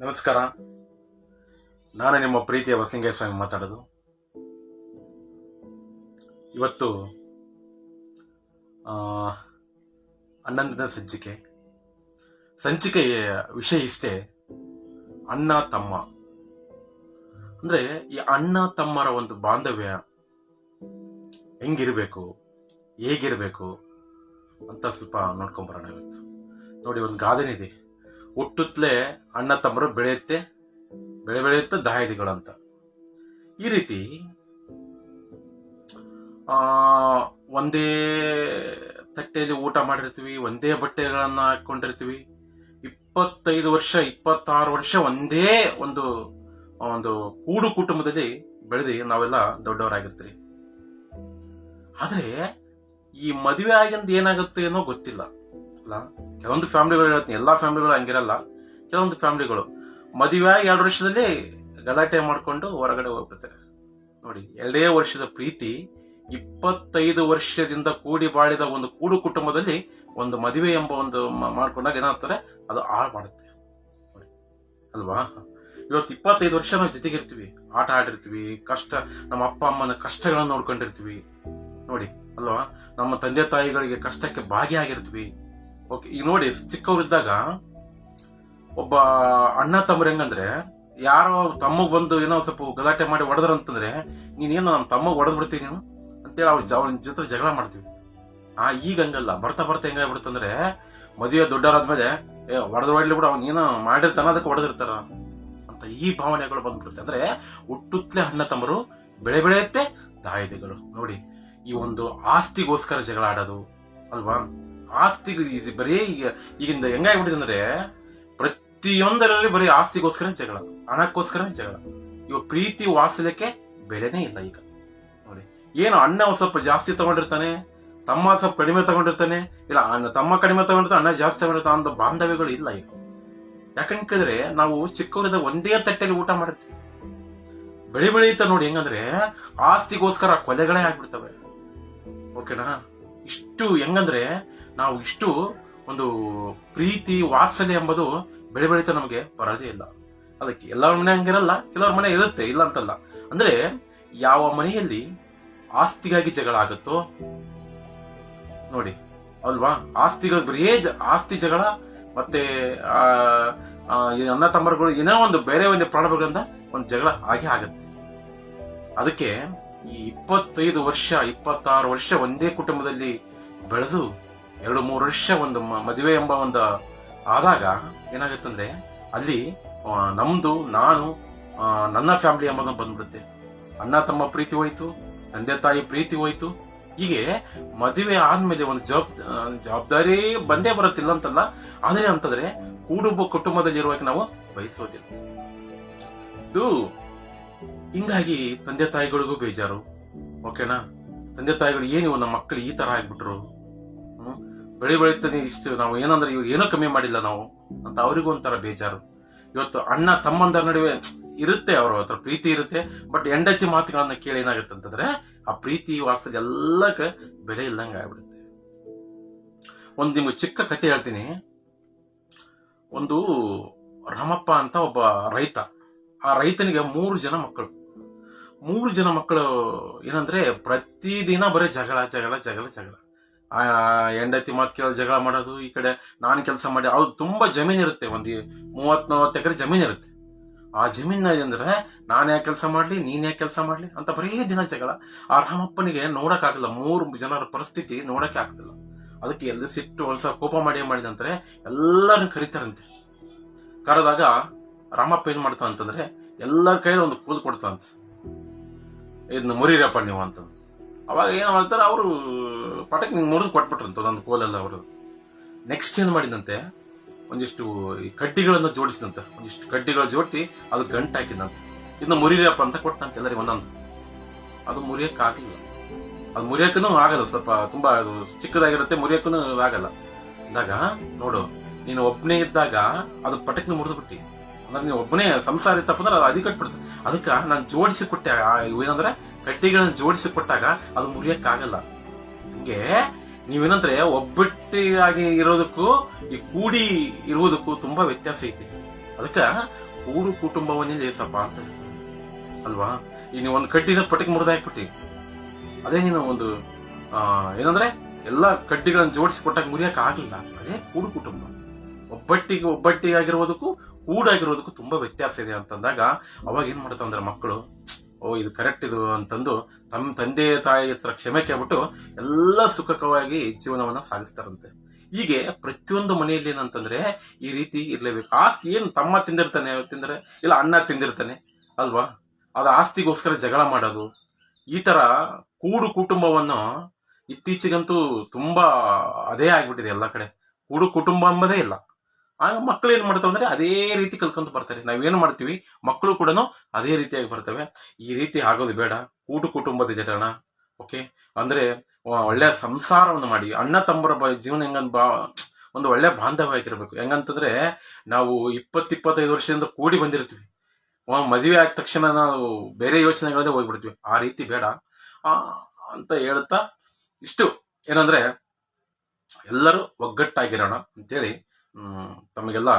ನಮಸ್ಕಾರ. ನಾನು ನಿಮ್ಮ ಪ್ರೀತಿಯ ವಸಲಿಂಗೇಶ್ವರ ಸ್ವಾಮಿ ಮಾತಾಡೋದು. ಇವತ್ತು ಹನ್ನೊಂದನೇ ಸಂಚಿಕೆ. ಸಂಚಿಕೆಯ ವಿಷಯ ಇಷ್ಟೇ, ಅಣ್ಣ ತಮ್ಮ. ಅಂದ್ರೆ, ಈ ಅಣ್ಣ ತಮ್ಮರ ಒಂದು ಬಾಂಧವ್ಯ ಹೆಂಗಿರಬೇಕು, ಹೇಗಿರಬೇಕು ಅಂತ ಸ್ವಲ್ಪ ನೋಡ್ಕೊಂಬರೋಣ ಇವತ್ತು. ನೋಡಿ, ಒಂದು ಗಾದೆನಿದೆ. ಹುಟ್ಟುತ್ತಲೇ ಅಣ್ಣ ತಮ್ಮರು ಬೆಳೆಯುತ್ತೆ, ಬೆಳೆ ಬೆಳೆಯುತ್ತೆ ಅಂತ ಈ ರೀತಿ ಒಂದೇ ತಟ್ಟೆಯಲ್ಲಿ ಊಟ ಮಾಡಿರ್ತೀವಿ, ಒಂದೇ ಬಟ್ಟೆಗಳನ್ನು ಹಾಕೊಂಡಿರ್ತೀವಿ. ಇಪ್ಪತ್ತೈದು ವರ್ಷ, ಇಪ್ಪತ್ತಾರು ವರ್ಷ ಒಂದೇ ಒಂದು ಒಂದು ಕೂಡು ಕುಟುಂಬದಲ್ಲಿ ಬೆಳೆದು ನಾವೆಲ್ಲ ದೊಡ್ಡವರಾಗಿರ್ತೀವಿ. ಆದರೆ, ಈ ಮದುವೆ ಆಗಿಂದ ಏನಾಗುತ್ತೆ ಏನೋ ಗೊತ್ತಿಲ್ಲ. ಅಲ್ಲ ಕೆಲವೊಂದು ಫ್ಯಾಮಿಲಿಗಳು ಹೇಳ್ತೀನಿ ಎಲ್ಲಾ ಫ್ಯಾಮಿಲಿಗಳು ಹಂಗಿರಲ್ಲ. ಕೆಲವೊಂದು ಫ್ಯಾಮಿಲಿಗಳು ಮದುವೆಯಾಗಿ ಎರಡು ವರ್ಷದಲ್ಲಿ ಗಲಾಟೆ ಮಾಡ್ಕೊಂಡು ಹೊರಗಡೆ ಹೋಗ್ಬಿಡ್ತಾರೆ. ನೋಡಿ, ಎರಡೇ ವರ್ಷದ ಪ್ರೀತಿ, ಇಪ್ಪತ್ತೈದು ವರ್ಷದಿಂದ ಕೂಡಿ ಬಾಳಿದ ಒಂದು ಕೂಡು ಕುಟುಂಬದಲ್ಲಿ ಒಂದು ಮದುವೆ ಎಂಬ ಒಂದು ಮಾಡ್ಕೊಂಡಾಗ ಏನಾಗ್ತಾರೆ? ಅದು ಹಾಳು ಮಾಡುತ್ತೆ. ಅಲ್ವಾ? ಇವತ್ತು ಇಪ್ಪತ್ತೈದು ವರ್ಷ ನಾವು ಜೊತೆಗಿರ್ತೀವಿ. ಆಟ ಆಡಿರ್ತೀವಿ, ಕಷ್ಟ, ನಮ್ಮ ಅಪ್ಪ ಅಮ್ಮನ ಕಷ್ಟಗಳನ್ನು ನೋಡ್ಕೊಂಡಿರ್ತೀವಿ. ನೋಡಿ, ಅಲ್ವಾ? ನಮ್ಮ ತಂದೆ ತಾಯಿಗಳಿಗೆ ಕಷ್ಟಕ್ಕೆ ಭಾಗಿಯಾಗಿರ್ತೀವಿ. ಓಕೆ, ಈಗ ನೋಡಿ ಚಿಕ್ಕವರಿದ್ದಾಗ ಒಬ್ಬ ಅಣ್ಣ ತಮ್ಮರು ಹೆಂಗಂದ್ರೆ, ಯಾರೋ ತಮ್ಮಗ್ ಬಂದು ಏನೋ ಸ್ವಲ್ಪ ಗಲಾಟೆ ಮಾಡಿ ಹೊಡೆದ್ರ ಅಂತಂದ್ರೆ, ನೀನೇನು ನಮ್ಮ ತಮ್ಮಗ್ ಹೊಡೆದ್ ಬಿಡ್ತೀನಿ ನೀನು? ಅಂತೇಳಿ ಅವ್ರ ಅವ್ರ ಜೊತೆ ಜಗಳ ಮಾಡ್ತೀವಿ. ಆ, ಈಗ ಹಂಗಲ್ಲ, ಬರ್ತಾ ಬರ್ತಾ ಹೆಂಗಾಗ್ಬಿಡ್ತಂದ್ರೆ ಮದುವೆ ದೊಡ್ಡವರಾದ್ಮೇಲೆ, ಏ, ಹೊಡೆದ್ ಹೊಡ್ಲಿ ಬಿಡು, ಅವ್ನು ಏನೋ ಮಾಡಿರ್ತಾನ, ಅದಕ್ಕೆ ಹೊಡೆದಿರ್ತಾರ ಅಂತ ಈ ಭಾವನೆಗಳು ಬಂದ್ಬಿಡುತ್ತೆ. ಅಂದ್ರೆ ಹುಟ್ಟುತ್ತಲೇ ಅಣ್ಣ ತಮ್ಮರು ಬೆಳೆ ಬೆಳೆಯುತ್ತೆ ದಾಯಿದೆಗಳು ನೋಡಿ, ಈ ಒಂದು ಆಸ್ತಿಗೋಸ್ಕರ ಜಗಳ ಆಡೋದು, ಅಲ್ವಾ? ಆಸ್ತಿ ಇದು ಬರೀ ಈಗ ಈಗಿಂದ ಹೆಂಗಾಗ್ಬಿಟ್ಟಿದೆ ಅಂದ್ರೆ ಪ್ರತಿಯೊಂದರಲ್ಲಿ ಬರೀ ಆಸ್ತಿಗೋಸ್ಕರ ಜಗಳ, ಹಣಕ್ಕೋಸ್ಕರ ಜಗಳ. ಇವಾಗ ಪ್ರೀತಿ ವಾತ್ಸಲ್ಯಕ್ಕೆ ಬೆಲೆನೇ ಇಲ್ಲ ಈಗ. ನೋಡಿ, ಏನು ಅಣ್ಣ ಒಂದು ಸ್ವಲ್ಪ ಜಾಸ್ತಿ ತಗೊಂಡಿರ್ತಾನೆ, ತಮ್ಮ ಸ್ವಲ್ಪ ಕಡಿಮೆ ತಗೊಂಡಿರ್ತಾನೆ, ಇಲ್ಲ ಅಣ್ಣ ತಮ್ಮ ಕಡಿಮೆ ತಗೊಂಡಿರ್ತಾನೆ, ಅಣ್ಣ ಜಾಸ್ತಿ ತಗೊಂಡಿರ್ತಾನೆ ಅಂತ ಬಾಂಧವ್ಯಗಳು ಇಲ್ಲ ಈಗ. ಯಾಕಂತ ಕೇಳಿದ್ರೆ ನಾವು ಚಿಕ್ಕವರಿದ್ದಾಗ ಒಂದೇ ತಟ್ಟೆಯಲ್ಲಿ ಊಟ ಮಾಡಿರ್ತೀವಿ ಬೆಳಿ ಬೆಳೆಯುತ್ತ ನೋಡಿ ಹೆಂಗಂದ್ರೆ ಆಸ್ತಿಗೋಸ್ಕರ ಕೊಲೆಗಳೇ ಆಗ್ಬಿಡ್ತವೆ. ಓಕೆನಾ ಇಷ್ಟು ಹೆಂಗಂದ್ರೆ ನಾವು ಇಷ್ಟು ಒಂದು ಪ್ರೀತಿ, ವಾತ್ಸಲ್ಯ ಎಂಬುದು ಬೆಳೆ ಬೆಳೀತಾ ನಮಗೆ ಬರೋದೇ ಇಲ್ಲ. ಅದಕ್ಕೆ ಎಲ್ಲರ ಮನೆ ಹಂಗಿರಲ್ಲ, ಕೆಲವ್ರ ಮನೆ ಇರುತ್ತೆ, ಇಲ್ಲ ಅಂತಲ್ಲ. ಅಂದ್ರೆ ಯಾವ ಮನೆಯಲ್ಲಿ ಆಸ್ತಿಗಾಗಿ ಜಗಳ ಆಗುತ್ತೋ, ನೋಡಿ, ಅಲ್ವಾ? ಆಸ್ತಿಗಳು ಬರೀ ಆಸ್ತಿ ಜಗಳ, ಮತ್ತೆ ಅಣ್ಣ ತಮ್ಮರುಗಳು ಏನೋ ಒಂದು ಬೇರೆ ಒಂದು ಪ್ರಾಣಗಳಿಂದ ಒಂದು ಜಗಳ ಆಗಿ ಆಗುತ್ತೆ. ಅದಕ್ಕೆ ಈ ಇಪ್ಪತ್ತೈದು ವರ್ಷ, ಇಪ್ಪತ್ತಾರು ವರ್ಷ ಒಂದೇ ಕುಟುಂಬದಲ್ಲಿ ಬೆಳೆದು ಎರಡು ಮೂರು ವರ್ಷ ಒಂದು ಮದುವೆ ಎಂಬ ಒಂದು ಆದಾಗ ಏನಾಗುತ್ತಂದ್ರೆ ಅಲ್ಲಿ ನಮ್ದು, ನಾನು ನನ್ನ ಫ್ಯಾಮಿಲಿ ಎಂಬುದನ್ನು ಬಂದ್ಬಿಡುತ್ತೆ. ಅಣ್ಣ, ತಮ್ಮ ಪ್ರೀತಿ ಹೋಯ್ತು, ತಂದೆ, ತಾಯಿ ಪ್ರೀತಿ ಹೋಯ್ತು. ಹೀಗೆ ಮದುವೆ ಆದ್ಮೇಲೆ ಒಂದು ಜವಾಬ್ ಜವಾಬ್ದಾರಿ ಬಂದೇ ಬರುತ್ತಿಲ್ಲ ಅಂತಲ್ಲ. ಆದರೆ ಅಂತಂದ್ರೆ ಕೂಡುಬ ಕುಟುಂಬದಲ್ಲಿ ಇರುವಾಗ ನಾವು ಬಯಸೋದಿಲ್ಲ. ಇದು ಹಿಂಗಾಗಿ ತಂದೆ ತಾಯಿಗಳಿಗೂ ಬೇಜಾರು. ಓಕೆನಾ? ತಂದೆ ತಾಯಿಗಳು ಏನು ನಮ್ಮ ಮಕ್ಕಳು ಈ ತರ ಆಗ್ಬಿಟ್ರು? ಬೆಳೆ ಬೆಳೀತಾನೆ ಇಷ್ಟು, ನಾವು ಏನಂದ್ರೆ ಇವ್ರು ಏನೂ ಕಮ್ಮಿ ಮಾಡಿಲ್ಲ ನಾವು ಅಂತ ಅವರಿಗೂ ಒಂಥರ ಬೇಜಾರು. ಇವತ್ತು ಅಣ್ಣ ತಮ್ಮಂದರ ನಡುವೆ ಇರುತ್ತೆ, ಅವ್ರ ಹತ್ರ ಪ್ರೀತಿ ಇರುತ್ತೆ, ಬಟ್ ಹೆಂಡತಿ ಮಾತುಗಳನ್ನ ಕೇಳಿ ಏನಾಗುತ್ತೆ ಅಂತಂದ್ರೆ, ಆ ಪ್ರೀತಿ ವಾತ್ಸಲ್ಯ ಎಲ್ಲಕ್ಕೆ ಬೆಲೆ ಇಲ್ಲದಂಗೆ ಆಗ್ಬಿಡುತ್ತೆ. ಒಂದು ನಿಮ್ಗೆ ಚಿಕ್ಕ ಕತೆ ಹೇಳ್ತೀನಿ. ಒಂದು ರಾಮಪ್ಪ ಅಂತ ಒಬ್ಬ ರೈತ. ಆ ರೈತನಿಗೆ ಮೂರು ಜನ ಮಕ್ಕಳು. ಮೂರು ಜನ ಮಕ್ಕಳು ಏನಂದ್ರೆ ಪ್ರತಿದಿನ ಬರೀ ಜಗಳ ಜಗಳ ಜಗಳ ಜಗಳ. ಹೆಂಡತಿ ಮಾತು ಕೇಳೋ ಜಗಳ ಮಾಡೋದು, ಈ ಕಡೆ ನಾನು ಕೆಲಸ ಮಾಡಿ, ಅವ್ರು ತುಂಬ ಜಮೀನು ಇರುತ್ತೆ, ಒಂದು ಮೂವತ್ ನಲ್ವತ್ತು ಎಕರೆ ಜಮೀನು ಇರುತ್ತೆ. ಆ ಜಮೀನ ಅಂದ್ರೆ, ನಾನು ಯಾಕೆ ಕೆಲಸ ಮಾಡ್ಲಿ, ನೀನು ಯಾಕೆ ಕೆಲಸ ಮಾಡ್ಲಿ ಅಂತ ಬರೀ ದಿನ ಜಗಳ. ಆ ರಾಮಪ್ಪನಿಗೆ ನೋಡೋಕ್ಕಾಗಲ್ಲ ಮೂರು ಜನರ ಪರಿಸ್ಥಿತಿ ನೋಡಕ್ಕೆ ಆಗ್ತಿಲ್ಲ. ಅದಕ್ಕೆ ಎಲ್ಲ ಸಿಟ್ಟು, ಹೊಲಸ, ಕೋಪ ಮಾಡಿ ಏನ್ ಮಾಡಿದಂದ್ರೆ ಎಲ್ಲರನ್ನ ಕರೀತಾರಂತೆ. ಕರೆದಾಗ ರಾಮಪ್ಪ ಏನು ಮಾಡ್ತಾನೆ ಅಂತಂದ್ರೆ, ಎಲ್ಲರ ಕೈಯಲ್ಲಿ ಒಂದು ಕೂದು ಕೊಡ್ತಾನಂತೆ ಇದನ್ನ ಮುರಿರಪ್ಪ ನೀವು ಅಂತ. ಅವಾಗ ಏನು ಮಾಡ್ತಾರೆ, ಅವರು ಪಟಕ್ ನಿಂಗೆ ಮುರಿದು ಕೊಟ್ಬಿಟ್ರಂತ ಒಂದೊಂದು ಕೋಲೆಲ್ಲ ಅವರು ನೆಕ್ಸ್ಟ್ ಏನು ಮಾಡಿದಂತೆ, ಒಂದಿಷ್ಟು ಈ ಕಡ್ಡಿಗಳನ್ನ ಜೋಡಿಸಿದಂತೆ, ಒಂದಿಷ್ಟು ಕಡ್ಡಿಗಳ ಜೋಡಿ ಅದು ಗಂಟು ಹಾಕಿದಂತೆ. ಇದನ್ನ ಮುರಿಯಪ್ಪ ಅಂತ ಕೊಟ್ಟಂತೆ ಎಲ್ಲರಿಗೆ ಒಂದೊಂದು. ಅದು ಮುರಿಯಕ್ಕೆ ಆಗಲಿಲ್ಲ. ಅದು ಮುರಿಯಕ್ಕೂ ಆಗಲ್ಲ, ಸ್ವಲ್ಪ ತುಂಬಾ ಅದು ಚಿಕ್ಕದಾಗಿರುತ್ತೆ, ಮುರಿಯಕ್ಕೂ ಆಗಲ್ಲ. ಅಂದಾಗ, ನೋಡು, ನೀನು ಒಬ್ಬನೇ ಇದ್ದಾಗ ಅದು ಪಟಕ್ನ ಮುರಿದು ಬಿಟ್ಟಿ. ಅಂದ್ರೆ ನೀವು ಒಬ್ಬನೇ ಸಂಸಾರ ಇತ್ತಪ್ಪ ಅಂದ್ರೆ ಅದು ಅದಿ ಕಟ್ಬಿಡುತ್ತೆ ಅದಕ್ಕ ನಾನು ಜೋಡಿಸಿ ಕೊಟ್ಟೆ ಏನಂದ್ರೆ ಕಟ್ಟಿಗಳನ್ನ ಜೋಡಿಸಿ ಕೊಟ್ಟಾಗ ಅದು ಮುರಿಯಕ್ ಆಗಲ್ಲ. ಹಂಗೆ ನೀವೇನಂದ್ರೆ ಒಬ್ಬಟ್ಟಿಯಾಗಿ ಇರೋದಕ್ಕೂ, ಈ ಕೂಡಿ ಇರುವುದಕ್ಕೂ ತುಂಬಾ ವ್ಯತ್ಯಾಸ ಐತಿ. ಅದಕ್ಕ ಕೂಡು ಕುಟುಂಬವನ್ನೇ ಲೇಸಪ್ಪ ಅಂತ ಅಲ್ವಾ? ಈಗ ನೀವು ಒಂದು ಕಡ್ಡಿನ ಪಟಕ್ ಮುರಿದಾಕ್ಬಿಟ್ಟಿ ಅದೇ ನೀನು ಒಂದು ಏನಂದ್ರೆ, ಎಲ್ಲ ಕಡ್ಡಿಗಳನ್ನು ಜೋಡಿಸಿ ಕೊಟ್ಟಾಗ ಮುರಿಯಕ್ ಆಗ್ಲಿಲ್ಲ. ಅದೇ ಕೂಡು ಕುಟುಂಬ. ಒಬ್ಬಟ್ಟಿಗೆ ಆಗಿರೋದಕ್ಕೂ ಕೂಡಾಗಿರೋದಕ್ಕೂ ತುಂಬಾ ವ್ಯತ್ಯಾಸ ಇದೆ ಅಂತಂದಾಗ ಅವಾಗ ಏನ್ ಅಂದ್ರೆ ಮಕ್ಕಳು ಓ, ಇದು ಕರೆಕ್ಟ್ ಇದು ಅಂತಂದು ತಮ್ಮ ತಂದೆ ತಾಯಿ ಹತ್ರ ಕ್ಷಮೆ ಕೇಳ್ಬಿಟ್ಟು ಎಲ್ಲ ಸುಖಕವಾಗಿ ಜೀವನವನ್ನ ಸಾಗಿಸ್ತಾರಂತೆ. ಹೀಗೆ ಪ್ರತಿಯೊಂದು ಮನೆಯಲ್ಲಿ ಏನಂತಂದ್ರೆ ಈ ರೀತಿ ಇರಲೇಬೇಕು. ಆಸ್ತಿ ಏನು ತಮ್ಮ ತಿಂದಿರ್ತಾನೆ ತಿಂದರೆ, ಇಲ್ಲ ಅಣ್ಣ ತಿಂದಿರ್ತಾನೆ ಅಲ್ವಾ? ಅದು ಆಸ್ತಿಗೋಸ್ಕರ ಜಗಳ ಮಾಡೋದು. ಈ ತರ ಕೂಡು ಕುಟುಂಬವನ್ನು ಇತ್ತೀಚೆಗಂತೂ ತುಂಬಾ ಅದೇ ಆಗ್ಬಿಟ್ಟಿದೆ ಎಲ್ಲ ಕಡೆ. ಕೂಡು ಕುಟುಂಬ ಎಂಬುದೇ ಇಲ್ಲ. ಆಗ ಮಕ್ಕಳು ಏನ್ ಮಾಡ್ತಾವೆ ಅಂದ್ರೆ ಅದೇ ರೀತಿ ಕಲ್ಕೊಂತ ಬರ್ತಾರೆ. ನಾವೇನು ಮಾಡ್ತೀವಿ? ಮಕ್ಕಳು ಕೂಡ ಅದೇ ರೀತಿಯಾಗಿ ಬರ್ತವೆ. ಈ ರೀತಿ ಆಗೋದು ಬೇಡ. ಕೂಟು ಕುಟುಂಬದ ಜನ ಓಕೆ ಅಂದ್ರೆ ಒಳ್ಳೆ ಸಂಸಾರವನ್ನು ಮಾಡಿ, ಅಣ್ಣ ತಮ್ಮರ ಜೀವನ ಹೆಂಗಂತ ಬಾ, ಒಂದು ಒಳ್ಳೆ ಬಾಂಧವ್ಯ ಆಗಿರ್ಬೇಕು. ಹೆಂಗಂತಂದ್ರೆ ನಾವು ಇಪ್ಪತ್ತಿಪ್ಪತ್ತೈದು ವರ್ಷದಿಂದ ಕೂಡಿ ಬಂದಿರ್ತೀವಿ. ಮದುವೆ ಆದ ತಕ್ಷಣ ನಾವು ಬೇರೆ ಯೋಚನೆಗಳಲ್ಲೇ ಹೋಗ್ಬಿಡ್ತೀವಿ. ಆ ರೀತಿ ಬೇಡ. ಅಂತ ಹೇಳ್ತಾ ಇಷ್ಟು. ಏನಂದ್ರೆ ಎಲ್ಲರೂ ಒಗ್ಗಟ್ಟಾಗಿರೋಣ ಅಂತೇಳಿ ಹ್ಮ್, ತಮಗೆಲ್ಲ